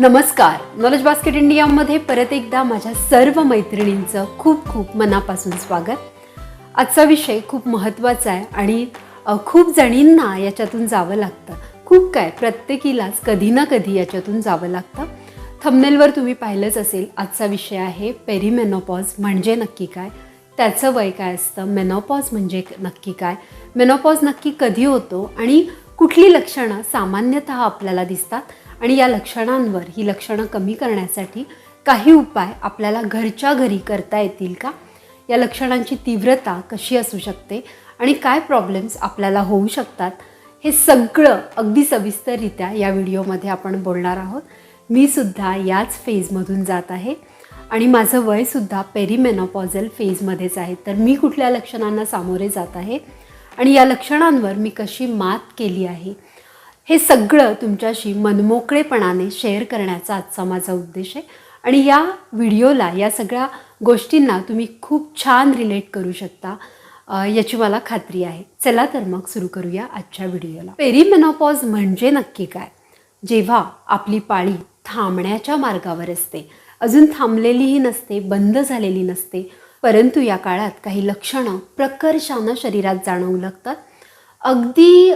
नमस्कार. Knowledge basket इंडियामध्ये परत एकदा माझ्या सर्व मैत्रिणींचं खूप खूप मनापासून स्वागत. आजचा विषय खूप महत्त्वाचा आहे आणि खूप जणींना याच्यातून जावं लागतं. खूप काय प्रत्येकीलाच कधी ना कधी याच्यातून जावं लागतं. थंबनेलवर तुम्ही पाहिलंच असेल आजचा विषय आहे पेरीमेनोपॉज म्हणजे नक्की काय? त्याचं वय काय असतं? मेनोपॉज म्हणजे नक्की काय? मेनोपॉज नक्की कधी होतो? आणि कुठली लक्षणं सामान्यतः आपल्याला दिसतात? आणि या लक्षणांवर ही लक्षणं कमी करण्यासाठी काही उपाय आपल्याला घरच्या घरी करता येतील का? या लक्षणांची तीव्रता कशी असू शकते? आणि काय प्रॉब्लेम्स आपल्याला होऊ शकतात? हे सगळं अगदी सविस्तररित्या या व्हिडिओमध्ये आपण बोलणार आहोत. मी सुद्धा याच फेजमधून जात आहे. आणि माझं वयसुद्धा पेरीमेनोपॉझल फेजमध्येच आहे. तर मी कुठल्या लक्षणांना सामोरे जात आहे? आणि या लक्षणांवर मी कशी मात केली आहे? हे सगळं तुमच्याशी मनमोकळेपणाने शेअर करण्याचा आजचा माझा उद्देश आहे. आणि या व्हिडिओला या सगळ्या गोष्टींना तुम्ही खूप छान रिलेट करू शकता याची मला खात्री आहे. चला तर मग सुरू करूया आजच्या व्हिडिओला पेरीमेनोपॉज म्हणजे नक्की काय? जेव्हा आपली पाळी थांबण्याच्या मार्गावर असते. अजून थांबलेलीही नसते बंद झालेली नसते. परंतु या काळात काही लक्षणं प्रकर्षानं शरीरात जाणवू लागतात. अगदी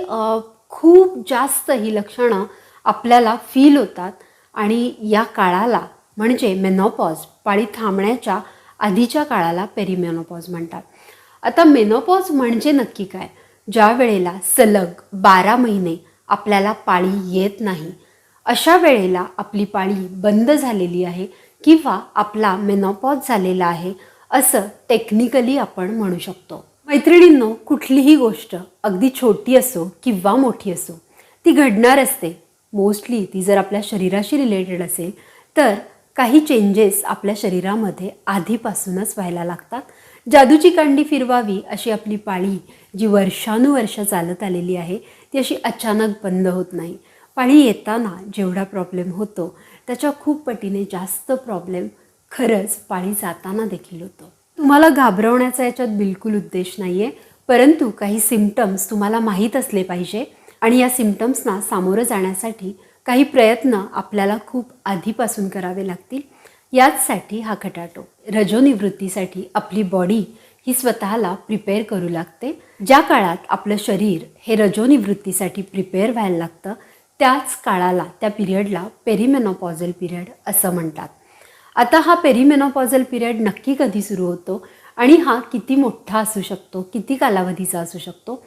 खूप जास्त ही लक्षणं आपल्याला फील होतात. आणि या काळाला म्हणजे मेनोपॉज पाळी थांबण्याच्या आधीच्या काळाला पेरीमेनोपॉज म्हणतात. आता मेनोपॉज म्हणजे नक्की काय? ज्या वेळेला सलग बारा महिने आपल्याला पाळी येत नाही अशा वेळेला आपली पाळी बंद झालेली आहे किंवा आपला मेनोपॉज झालेला आहे असं टेक्निकली आपण म्हणू शकतो. मैत्रिणींनो कुठलीही गोष्ट अगदी छोटी असो किंवा मोठी असो ती घडणार असते. मोस्टली ती जर आपल्या शरीराशी रिलेटेड असेल तर काही चेंजेस आपल्या शरीरामध्ये आधीपासूनच व्हायला लागतात. जादूची कांडी फिरवावी अशी आपली पाळी जी वर्षानुवर्ष चालत आलेली आहे ती अशी अचानक बंद होत नाही. पाळी येताना जेवढा प्रॉब्लेम होतो त्याच्या खूप पटीने जास्त प्रॉब्लेम खरंच पाळी जाताना देखील होतो. तुम्हाला घाबरवण्याचा याच्यात बिलकुल उद्देश नाही आहे परंतु काही सिमटम्स तुम्हाला माहीत असले पाहिजे आणि या सिमटम्सना सामोरं जाण्यासाठी काही प्रयत्न आपल्याला खूप आधीपासून करावे लागतील. याचसाठी हा खटाटो. रजोनिवृत्तीसाठी आपली बॉडी ही स्वतःला प्रिपेअर करू लागते. ज्या काळात आपलं शरीर हे रजोनिवृत्तीसाठी प्रिपेअर व्हायला लागतं त्याच काळाला त्या पिरियडला पेरीमेनोपॉझल पिरियड असं म्हणतात. आता हा पेरीमेनोपॉझल पिरियड नक्की कधी सुरू होतो आणि हा किती मोठा असू शकतो किती कालावधीचा असू शकतो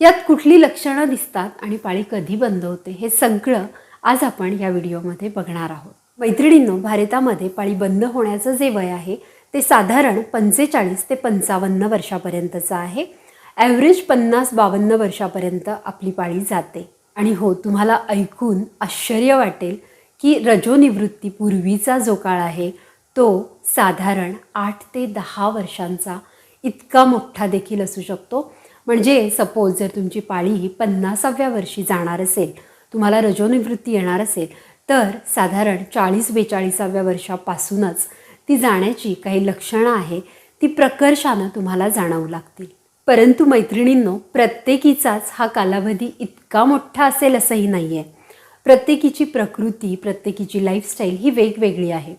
यात कुठली लक्षणं दिसतात आणि पाळी कधी बंद होते हे सगळं आज आपण या व्हिडिओमध्ये बघणार आहोत. मैत्रिणींनो भारतामध्ये पाळी बंद होण्याचं जे वय आहे ते साधारण पंचेचाळीस ते पंचावन्न वर्षापर्यंतचं आहे. ॲव्हरेज पन्नास बावन्न वर्षापर्यंत आपली पाळी जाते. आणि हो तुम्हाला ऐकून आश्चर्य वाटेल की रजोनिवृत्ती पूर्वीचा जो काळ आहे तो साधारण आठ ते दहा वर्षांचा इतका मोठा देखील असू शकतो. म्हणजे सपोज जर तुमची पाळी ही पन्नासाव्या वर्षी जाणार असेल तुम्हाला रजोनिवृत्ती येणार असेल तर साधारण चाळीस बेचाळीसाव्या वर्षापासूनच ती जाण्याची काही लक्षणं आहे ती प्रकर्षानं तुम्हाला जाणवू लागतील. परंतु मैत्रिणींनो प्रत्येकीचाच हा कालावधी इतका मोठा असेल असंही नाही आहे प्रत्येकीची प्रकृती प्रत्येकीची लाईफस्टाईल ही वेगवेगळी आहे.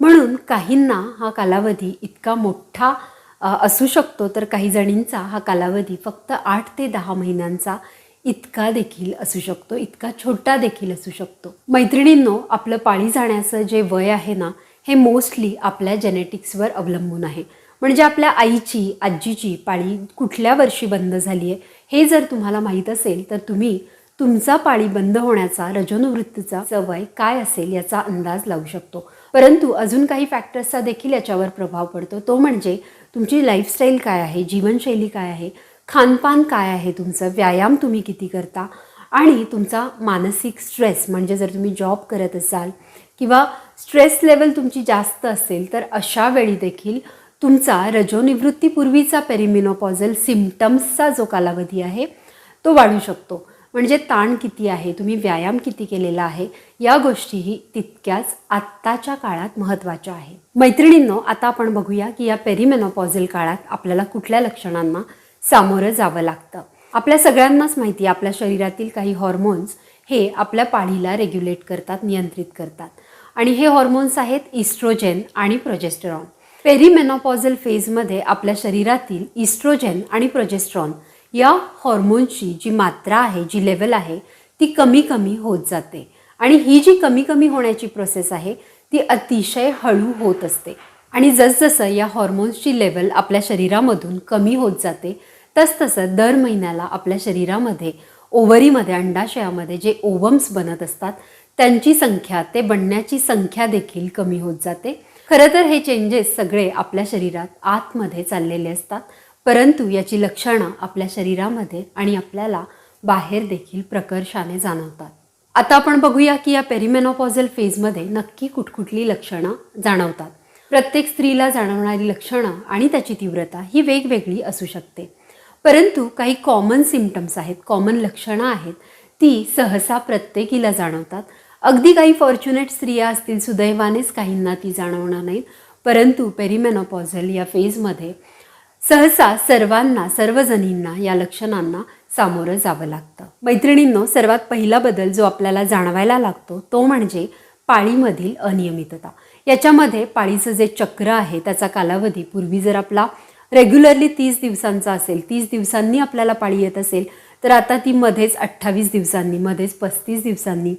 म्हणून काहींना हा कालावधी इतका मोठा असू शकतो तर काही जणींचा हा कालावधी फक्त आठ ते दहा महिन्यांचा इतका देखील असू शकतो इतका छोटा देखील असू शकतो. मैत्रिणींनो आपलं पाळी जाण्याचं जे वय आहे ना हे मोस्टली आपल्या जेनेटिक्सवर अवलंबून आहे. म्हणजे आपल्या आईची आजीची पाळी कुठल्या वर्षी बंद झाली आहे हे जर तुम्हाला माहीत असेल तर तुम्ही तुमचा पाळी बंद होण्याचा रजोनिवृत्तीचा सवय काय असेल याचा अंदाज लावू शकतो. परंतु अजून काही फॅक्टर्सचा देखील याच्यावर प्रभाव पडतो. तो म्हणजे तुमची लाईफस्टाईल काय आहे जीवनशैली काय आहे खानपान काय आहे तुमचं व्यायाम तुम्ही किती करता आणि तुमचा मानसिक स्ट्रेस म्हणजे जर तुम्ही जॉब करत असाल किंवा स्ट्रेस लेवल तुमची जास्त असेल तर अशा वेळी देखील तुमचा रजोनिवृत्तीपूर्वीचा पेरिमिनोपॉझल सिमटम्सचा जो कालावधी आहे तो वाढू शकतो. म्हणजे ताण किती आहे तुम्ही व्यायाम किती केलेला आहे या गोष्टीही तितक्याच आत्ताच्या काळात महत्त्वाच्या आहे. मैत्रिणींनो आता आपण बघूया की या पेरिमेनोपॉझल काळात आपल्याला कुठल्या लक्षणांना सामोरं जावं लागतं. आपल्या सगळ्यांनाच माहिती आहे आपल्या शरीरातील काही हॉर्मोन्स हे आपल्या पाळीला रेग्युलेट करतात नियंत्रित करतात. आणि हे हॉर्मोन्स आहेत इस्ट्रोजेन आणि प्रोजेस्टेरॉन पेरीमेनॉपॉझल फेजमध्ये आपल्या शरीरातील इस्ट्रोजेन आणि प्रोजेस्ट्रॉन या हॉर्मोनची जी मात्रा आहे जी लेवल आहे ती कमी कमी होत जाते. आणि ही जी कमी कमी होण्याची प्रोसेस आहे ती अतिशय हळू होत असते. आणि जसजसं या हॉर्मोन्सची लेवल आपल्या शरीरामधून कमी होत जाते तसतसं दर महिन्याला आपल्या शरीरामध्ये ओव्हरीमध्ये अंडाशयामध्ये जे ओवम्स बनत असतात त्यांची संख्या ते बनण्याची संख्या देखील कमी होत जाते. खरं तर हे चेंजेस सगळे आपल्या शरीरात आतमध्ये चाललेले असतात. परंतु याची लक्षणं आपल्या शरीरामध्ये आणि आपल्याला बाहेर देखील प्रकर्षाने जाणवतात. आता आपण बघूया की या पेरिमेनोपॉझल फेजमध्ये नक्की कुठकुठली लक्षणं जाणवतात. प्रत्येक स्त्रीला जाणवणारी लक्षणं आणि त्याची तीव्रता ही वेगवेगळी असू शकते. परंतु काही कॉमन सिमटम्स आहेत कॉमन लक्षणं आहेत ती सहसा प्रत्येकीला जाणवतात. अगदी काही फॉर्च्युनेट स्त्रिया असतील सुदैवानेच काहींना ती जाणवणार नाहीत परंतु पेरिमेनोपॉझल या फेजमध्ये सहसा सर्वांना सर्वजणींना या लक्षणांना सामोरं जावं लागतं. मैत्रिणींनो सर्वात पहिला बदल जो आपल्याला जाणवायला लागतो तो म्हणजे पाळीमधील अनियमितता. याच्यामध्ये पाळीचं जे चक्र आहे त्याचा कालावधी पूर्वी जर आपला रेग्युलरली तीस दिवसांचा असेल तीस दिवसांनी आपल्याला पाळी येत असेल तर आता ती मध्येच अठ्ठावीस दिवसांनी मध्येच पस्तीस दिवसांनी.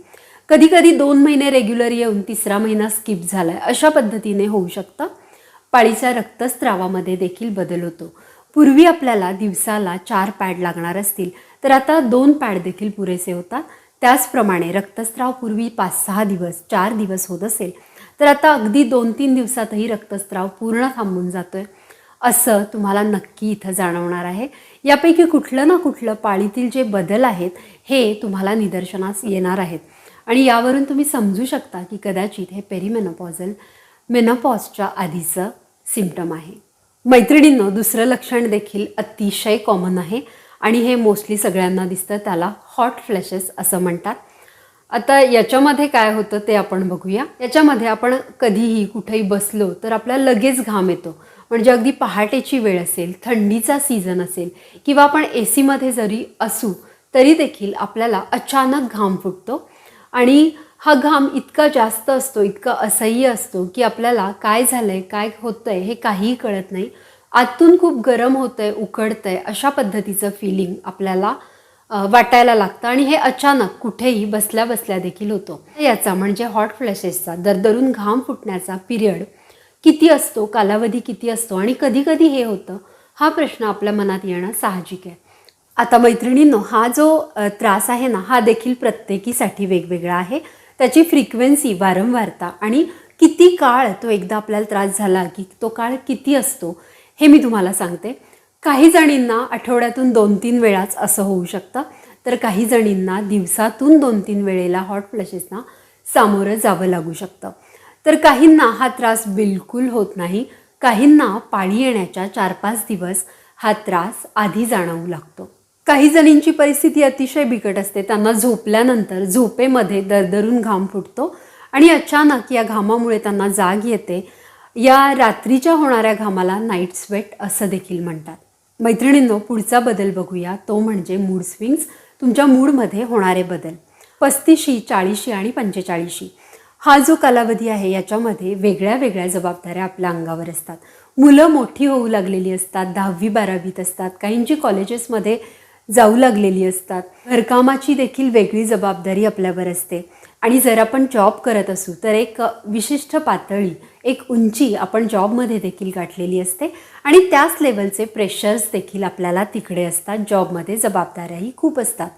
कधी कधी दोन महिने रेग्युलर येऊन तिसरा महिना स्किप झाला आहे अशा पद्धतीने होऊ शकतं. पाळीच्या रक्तस्त्रावामध्ये देखील बदल होतो. पूर्वी आपल्याला दिवसाला चार पॅड लागणार असतील तर आता दोन पॅड देखील पुरेसे होतात. त्याचप्रमाणे रक्तस्त्राव पूर्वी पाच सहा दिवस चार दिवस होत असेल तर आता अगदी दोन तीन दिवसातही रक्तस्त्राव पूर्ण थांबून जातोय. असं तुम्हाला नक्की इथं जाणवणार आहे. यापैकी कुठलं ना कुठलं पाळीतील जे बदल आहेत हे तुम्हाला निदर्शनास येणार आहेत. आणि यावरून तुम्ही समजू शकता की कदाचित हे पेरीमेनोपॉझल मेनोपॉजच्या आधीचं सिम्पटम आहे. मैत्रिणींनो दुसरं लक्षण देखील अतिशय कॉमन आहे आणि हे मोस्टली सगळ्यांना दिसतं त्याला हॉट फ्लॅशेस असं म्हणतात. आता याच्यामध्ये काय होतं ते आपण बघूया. याच्यामध्ये आपण कधीही कुठेही बसलो तर आपल्याला लगेच घाम येतो. म्हणजे अगदी पहाटेची वेळ असेल थंडीचा सीझन असेल किंवा आपण ए सीमध्ये जरी असू तरी देखील आपल्याला अचानक घाम फुटतो. आणि हा घाम इतका जास्त असतो इतका असह्य असतो की आपल्याला काय झालंय काय होतंय हे काहीही कळत नाही. आतून खूप गरम होतंय उकडतंय अशा पद्धतीचं फिलिंग आपल्याला वाटायला लागतं आणि हे अचानक कुठेही बसल्या बसल्या देखील होतो. याचा म्हणजे हॉट फ्लॅशेसचा दरदरून घाम फुटण्याचा पिरियड किती असतो कालावधी किती असतो आणि कधी कधी हे होतं हा प्रश्न आपल्या मनात येणं साहजिक आहे. आता मैत्रिणींनो हा जो त्रास आहे ना हा देखील प्रत्येकीसाठी वेगवेगळा आहे. त्याची फ्रिक्वेन्सी वारंवारता आणि किती काळ तो एकदा आपल्याला त्रास झाला की तो काळ किती असतो हे मी तुम्हाला सांगते. काही जणींना आठवड्यातून दोन तीन वेळाच असं होऊ शकतं. तर काही जणींना दिवसातून दोन तीन वेळेला हॉट फ्लॅशेसना सामोरं जावं लागू शकतं. तर काहींना हा त्रास बिलकुल होत नाही. काहींना पाळी येण्याच्या चार पाच दिवस हा त्रास आधी जाणवू लागतो. काही जणींची परिस्थिती अतिशय बिकट असते. त्यांना झोपल्यानंतर झोपेमध्ये दरदरून घाम फुटतो आणि अचानक या घामामुळे त्यांना जाग येते. या रात्रीच्या होणाऱ्या घामाला नाईट स्वेट असं देखील म्हणतात. मैत्रिणींनो पुढचा बदल बघूया. तो म्हणजे मूड स्विंग्स तुमच्या मूडमध्ये होणारे बदल. पस्तीशी चाळीशी आणि पंचेचाळीशी हा जो कालावधी आहे याच्यामध्ये वेगळ्या वेगळ्या जबाबदाऱ्या आपल्या अंगावर असतात. मुलं मोठी होऊ लागलेली असतात दहावी बारावीत असतात. काहींची कॉलेजेसमध्ये जाऊ लागलेली असतात. घरकामाची देखील वेगळी जबाबदारी आपल्यावर असते. आणि जर आपण जॉब करत असू तर एक विशिष्ट पातळी एक उंची आपण जॉबमध्ये देखील गाठलेली असते. आणि त्याच लेवलचे प्रेशर्स देखील आपल्याला तिकडे असतात. जॉबमध्ये जबाबदाऱ्याही खूप असतात.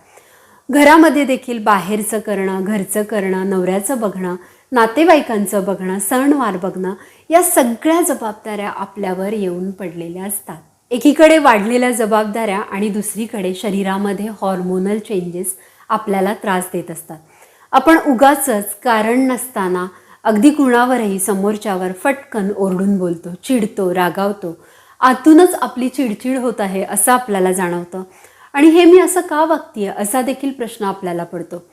घरामध्ये देखील बाहेरचं करणं घरचं करणं नवऱ्याचं बघणं नातेवाईकांचं बघणं सणवार बघणं या सगळ्या जबाबदाऱ्या आपल्यावर येऊन पडलेल्या असतात. एकीकडे वाढलेल्या जबाबदाऱ्या आणि दुसरीकडे शरीरामध्ये हॉर्मोनल चेंजेस आपल्याला त्रास देत असतात. आपण उगाचच कारण नसताना अगदी कुणावरही समोरच्यावर फटकन ओरडून बोलतो चिडतो रागावतो. आतूनच आपली चिडचिड होत आहे असं आपल्याला जाणवतं. आणि हे मी असं का वागतीये असा देखील प्रश्न आपल्याला पडतो.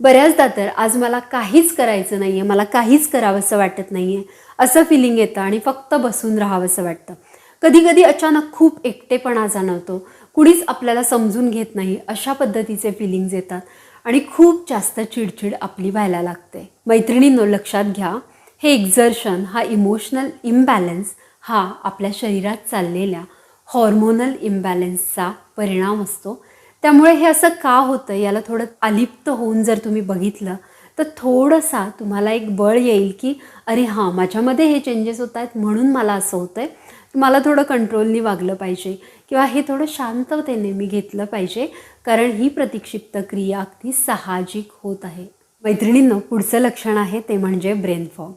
बऱ्याचदा तर आज मला काहीच करायचं नाही आहे मला काहीच करावंसं वाटत नाही आहे असं फिलिंग येतं आणि फक्त बसून राहावंसं वाटतं. कधी कधी अचानक खूप एकटेपणा जाणवतो. कुणीच आपल्याला समजून घेत नाही. अशा पद्धतीचे फिलिंग्ज येतात आणि खूप जास्त चिडचिड आपली व्हायला लागते. मैत्रिणींनो लक्षात घ्या हे एक्झर्शन हा इमोशनल इम्बॅलन्स हा आपल्या शरीरात चाललेल्या हॉर्मोनल इम्बॅलन्सचा परिणाम असतो. त्यामुळे हे असं का होतं याला थोडं अलिप्त होऊन जर तुम्ही बघितलं तर थोडंसा तुम्हाला एक बळ येईल की अरे हां माझ्यामध्ये हे चेंजेस होत आहेत म्हणून मला असं होतं आहे मला थोडं कंट्रोलनी वागलं पाहिजे किंवा हे थोडं शांततेने मी घेतलं पाहिजे कारण ही प्रतिक्षिप्त क्रिया अगदी साहजिक होत आहे. मैत्रिणींनो पुढचं लक्षण आहे ते म्हणजे ब्रेन फॉग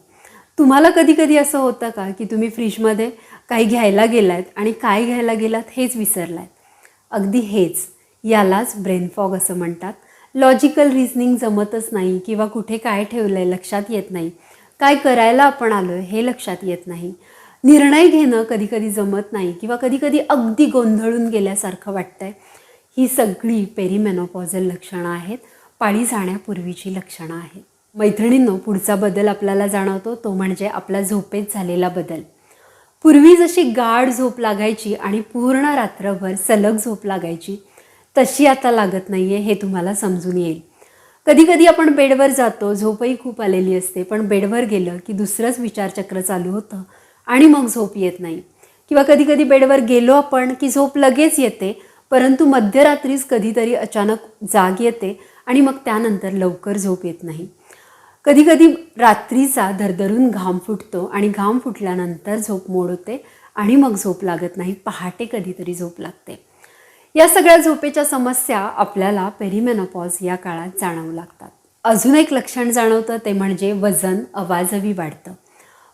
तुम्हाला कधी कधी असं होतं का की तुम्ही फ्रीजमध्ये काही घ्यायला गेलात आणि काय घ्यायला गेलात हेच विसरलात? अगदी हेच. यालाच ब्रेन फॉग असं म्हणतात. लॉजिकल रिझनिंग जमतच नाही किंवा कुठे काय ठेवलं आहे लक्षात येत नाही. काय करायला आपण आलो आहे हे लक्षात येत नाही. निर्णय घेणं कधी कधी जमत नाही किंवा कधी कधी अगदी गोंधळून गेल्यासारखं वाटतंय. ही सगळी पेरीमेनोपॉझल लक्षणं आहेत. पाळी जाण्यापूर्वीची लक्षणं आहेत. मैत्रिणींनो पुढचा बदल आपल्याला जाणवतो. तो म्हणजे आपल्या झोपेत झालेला बदल. पूर्वी जशी गाढ झोप लागायची आणि पूर्ण रात्रभर सलग झोप लागायची तशी आता लागत नाही आहे हे तुम्हाला समजून येईल. कधी कधी आपण बेडवर जातो. झोपही खूप आलेली असते. पण बेडवर गेलं की दुसरंच विचारचक्र चालू होतं. आणि मग झोप येत नाही. किंवा कधी कधी बेडवर गेलो आपण की झोप लगेच येते परंतु मध्यरात्रीच कधीतरी अचानक जाग येते आणि मग त्यानंतर लवकर झोप येत नाही. कधीकधी रात्रीचा धरधरून घाम फुटतो आणि घाम फुटल्यानंतर झोप मोड होते आणि मग झोप लागत नाही पहाटे कधीतरी झोप लागते. या सगळ्या झोपेच्या समस्या आपल्याला पेरिमेनोपॉज या काळात जाणवू लागतात. अजून एक लक्षण जाणवतं ते म्हणजे वजन अवाजवी वाढतं.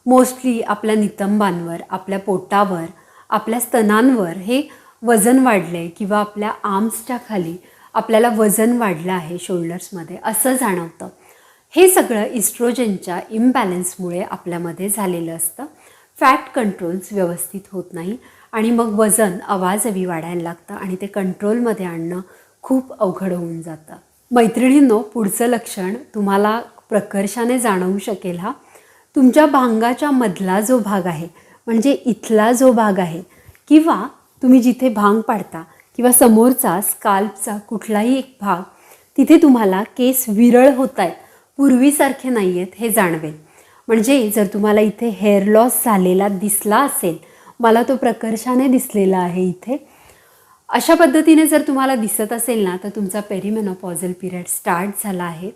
मोस्टली आपल्या नितंबांवर आपल्या पोटावर आपल्या स्तनांवर हे वजन वाढले किंवा आपल्या आर्म्सच्या खाली आपल्याला वजन वाढलं आहे शोल्डर्समध्ये असं जाणवतं. हे सगळं इस्ट्रोजनच्या इम्बॅलन्समुळे आपल्यामध्ये झालेलं असतं. फॅट कंट्रोल्स व्यवस्थित होत नाही आणि मग वजन आवाजवी वाढायला लागतं आणि ते कंट्रोलमध्ये आणणं खूप अवघड होऊन जातं. मैत्रिणींनो पुढचं लक्षण तुम्हाला प्रकर्षाने जाणवू शकेल हा. तुमच्या भांगाच्या मधला जो भाग आहे म्हणजे इथला जो भाग आहे किंवा तुम्ही जिथे भांग पाडता किंवा समोरचा स्काल्पचा कुठलाही एक भाग तिथे तुम्हाला केस विरळ होत आहेत पूर्वीसारखे नाही आहेत हे जाणवेल. म्हणजे जर तुम्हाला इथे हेअर लॉस झालेला दिसला असेल मला तो प्रकर्षाने दिसलेला आहे इथे अशा पद्धतीने जर तुम्हाला दिसत असेल ना तर तुमचा पेरिमेनोपॉझल पिरियड स्टार्ट झाला आहे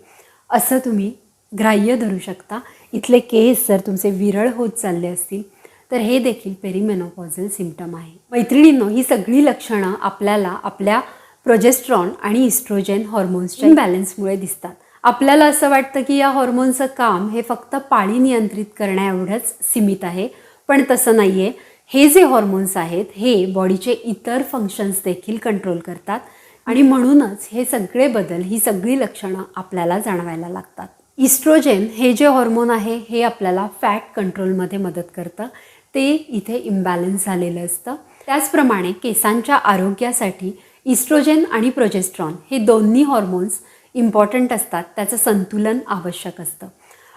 असं तुम्ही ग्राह्य धरू शकता. इथले केस जर तुमचे विरळ होत चालले असतील तर हे देखील पेरिमेनोपॉझल सिमटम आहे. मैत्रिणींनो ही सगळी लक्षणं आपल्याला आपल्या प्रोजेस्ट्रॉन आणि इस्ट्रोजेन हॉर्मोन्सच्या बॅलन्समुळे दिसतात. आपल्याला असं वाटतं की या हॉर्मोनचं काम हे फक्त पाळी नियंत्रित करण्याएवढंच सीमित आहे पण तसं नाही आहे हे जे हॉर्मोन्स आहेत हे बॉडीचे इतर फंक्शन्स देखील कंट्रोल करतात आणि म्हणूनच हे सगळे बदल ही सगळी लक्षणं आपल्याला जाणवायला लागतात. इस्ट्रोजेन हे जे हॉर्मोन आहे हे आपल्याला फॅट कंट्रोलमध्ये मदत करतं. ते इथे इम्बॅलन्स झालेलं असतं. त्याचप्रमाणे केसांच्या आरोग्यासाठी इस्ट्रोजेन आणि प्रोजेस्ट्रॉन हे दोन्ही हॉर्मोन्स इम्पॉर्टंट असतात. त्याचं संतुलन आवश्यक असतं.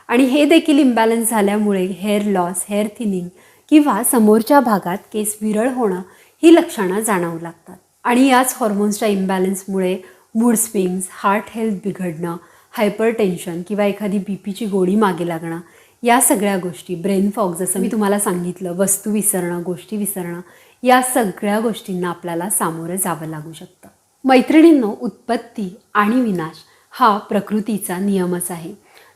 आणि हे देखील इम्बॅलन्स झाल्यामुळे हेअर लॉस हेअर थिनिंग किंवा समोरच्या भागात केस विरळ होणं ही लक्षणं जाणवू लागतात. आणि याच हॉर्मोन्सच्या इम्बॅलन्समुळे mood swings heart health बिघडणं hyper tension किंवा एखादी बी पीची गोळी मागे लागणं या सगळ्या गोष्टी ब्रेन फॉग जसं मी तुम्हाला सांगितलं वस्तू विसरणं गोष्टी विसरणं या सगळ्या गोष्टींना आपल्याला सामोरं जावं लागू शकतं. मैत्रिणींनो उत्पत्ती आणि विनाश हा प्रकृतीचा नियमच आहे.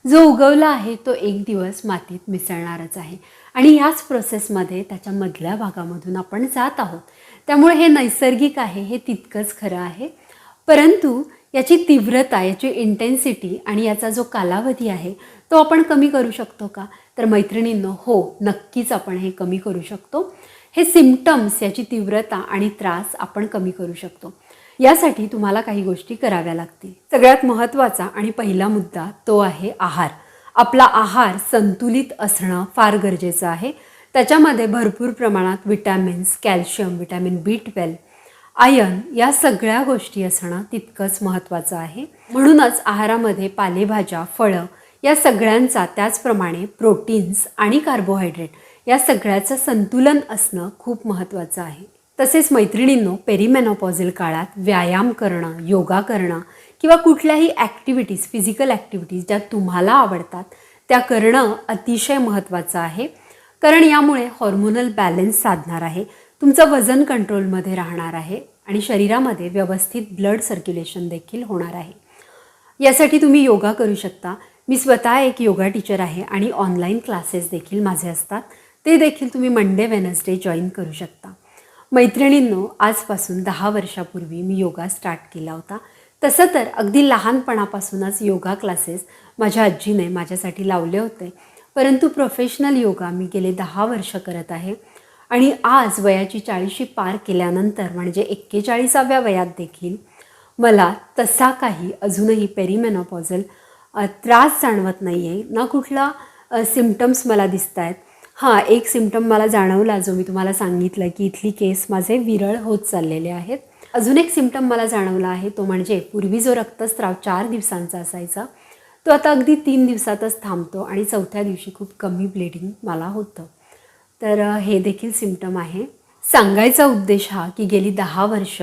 जो उगवला आहे तो एक दिवस मातीत मिसळणारच आहे. आणि याच प्रोसेसमध्ये त्याच्या मधल्या भागामधून आपण जात आहोत. त्यामुळे हे नैसर्गिक आहे हे तितकंच खरं आहे. परंतु याची तीव्रता याची इंटेन्सिटी आणि याचा जो कालावधी आहे तो आपण कमी करू शकतो का? तर मैत्रिणींनो हो नक्कीच आपण हे कमी करू शकतो. हे सिम्पटम्स याची तीव्रता आणि त्रास आपण कमी करू शकतो. यासाठी तुम्हाला काही गोष्टी कराव्या लागतील. सगळ्यात महत्त्वाचा आणि पहिला मुद्दा तो आहे आहार. आपला आहार संतुलित असणं फार गरजेचं आहे. त्याच्यामध्ये भरपूर प्रमाणात vitamins calcium vitamin B twelve iron या सगळ्या गोष्टी असणं तितकंच महत्त्वाचं आहे. म्हणूनच आहारामध्ये पालेभाज्या फळं या सगळ्यांचा त्याचप्रमाणे प्रोटीन्स आणि कार्बोहायड्रेट या सगळ्याचं संतुलन असणं खूप महत्त्वाचं आहे. तसेच मैत्रिणींनो पेरिमेनोपॉझल काळात व्यायाम करणं योगा करणं किंवा कुठल्याही ॲक्टिव्हिटीज फिजिकल ॲक्टिव्हिटीज ज्या तुम्हाला आवडतात त्या करणं अतिशय महत्त्वाचं आहे. कारण यामुळे हॉर्मोनल बॅलन्स साधणार आहे. तुमचं वजन कंट्रोलमध्ये राहणार आहे आणि शरीरामध्ये व्यवस्थित ब्लड सर्क्युलेशन देखील होणार आहे. यासाठी तुम्ही योगा करू शकता. मी स्वतः एक योगा टीचर आहे आणि ऑनलाईन क्लासेस देखील माझे असतात. ते देखील तुम्ही मंडे वेनसडे जॉईन करू शकता. मैत्रिणींनो आजपासून दहा वर्षापूर्वी मी योगा स्टार्ट केला होता. तसं तर अगदी लहानपणापासूनच योगा क्लासेस माझ्या आजीने माझ्यासाठी लावले होते. परंतु प्रोफेशनल योगा मी गेले दहा वर्ष करत आहे. आणि आज वयाची चाळीशी पार केल्यानंतर म्हणजे एक्केचाळीसाव्या वयात देखील मला तसा काही अजूनही पेरीमेनॉपॉझल त्रास जाणवत नाही आहे ना कुठला सिमटम्स मला दिसत आहेत हां एक सिमटम मला जाणवला जो मी तुम्हाला सांगितलं की इथली केस माझे विरळ होत चाललेले आहेत. अजून एक सिमटम मला जाणवला आहे तो म्हणजे पूर्वी जो रक्तस्राव चार दिवसांचा असायचा तो आता अगदी तीन दिवसातच थांबतो आणि चौथ्या दिवशी खूप कमी ब्लिडिंग मला होतं. तर हे देखील सिमटम आहे. सांगायचा उद्देश हा की गेली दहा वर्ष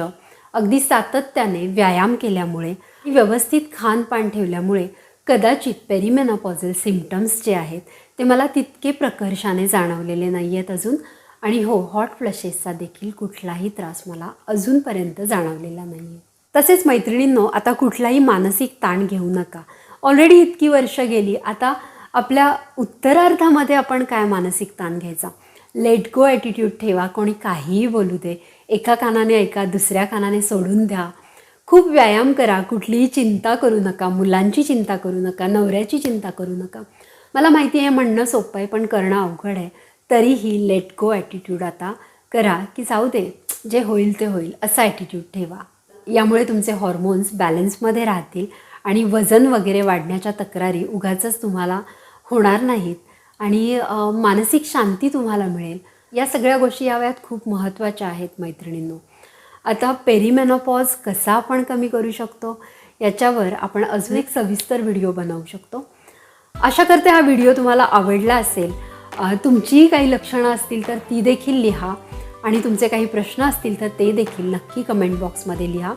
अगदी सातत्याने व्यायाम केल्यामुळे व्यवस्थित खानपान ठेवल्यामुळे कदाचित पेरिमेनोपॉझल सिमटम्स जे आहेत ते मला तितके प्रकर्षाने जाणवलेले नाही आहेत अजून. आणि हो हॉट फ्लशेसचा देखील कुठलाही त्रास मला अजूनपर्यंत जाणवलेला नाही आहे तसेच मैत्रिणींनो आता कुठलाही मानसिक ताण घेऊ नका. ऑलरेडी इतकी वर्ष गेली आता आपल्या उत्तरार्धामध्ये आपण काय मानसिक ताण घ्यायचा? लेट गो ॲटिट्यूड ठेवा कोणी काहीही बोलू दे. एका कानाने ऐका दुसऱ्या कानाने सोडून द्या. खूप व्यायाम करा कुठलीही चिंता करू नका मुलांची चिंता करू नका नवऱ्याची चिंता करू नका. मला माहिती आहे म्हणणं सोपं आहे पण करणं अवघड आहे. तरीही लेट गो ॲटिट्यूड आता करा की जाऊ दे जे होईल ते होईल असा ॲटिट्यूड ठेवा. यामुळे तुमचे हॉर्मोन्स बॅलन्समध्ये राहतील आणि वजन वगैरे वाढण्याच्या तक्रारी उगाचच तुम्हाला होणार नाहीत. आणि मानसिक शांती तुम्हाला मिळेल. या सगळ्या गोष्टी या वयात खूप महत्त्वाच्या आहेत मैत्रिणींनो. आता पेरिमेनोपॉज कसा आपण कमी करू शकतो याच्यावर आपण अजून एक सविस्तर व्हिडिओ बनवू शकतो. आशा करते हा व्हिडिओ तुम्हाला आवडला असेल. तुमची तुमचीही काही लक्षणं असतील तर ती देखील लिहा आणि तुमचे काही प्रश्न असतील तर ते देखील नक्की कमेंट बॉक्समध्ये लिहा.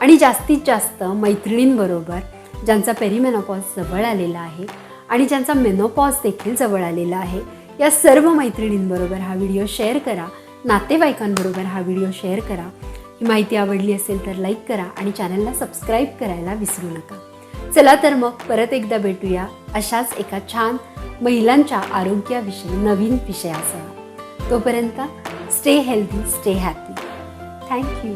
आणि जास्तीत जास्त मैत्रिणींबरोबर ज्यांचा पेरिमेनोपॉज जवळ आलेला आहे आणि ज्यांचा मेनोपॉज देखील जवळ आलेला आहे या सर्व मैत्रिणींबरोबर हा व्हिडिओ शेअर करा नातेवाईकांबरोबर हा व्हिडिओ शेअर करा. ही माहिती आवडली असेल तर लाईक करा आणि चॅनलला सबस्क्राईब करायला विसरू नका. चला तर मग परत एकदा भेटूया अशाच एका छान महिलांच्या आरोग्याविषयी नवीन विषयासह. तोपर्यंत stay healthy stay happy thank you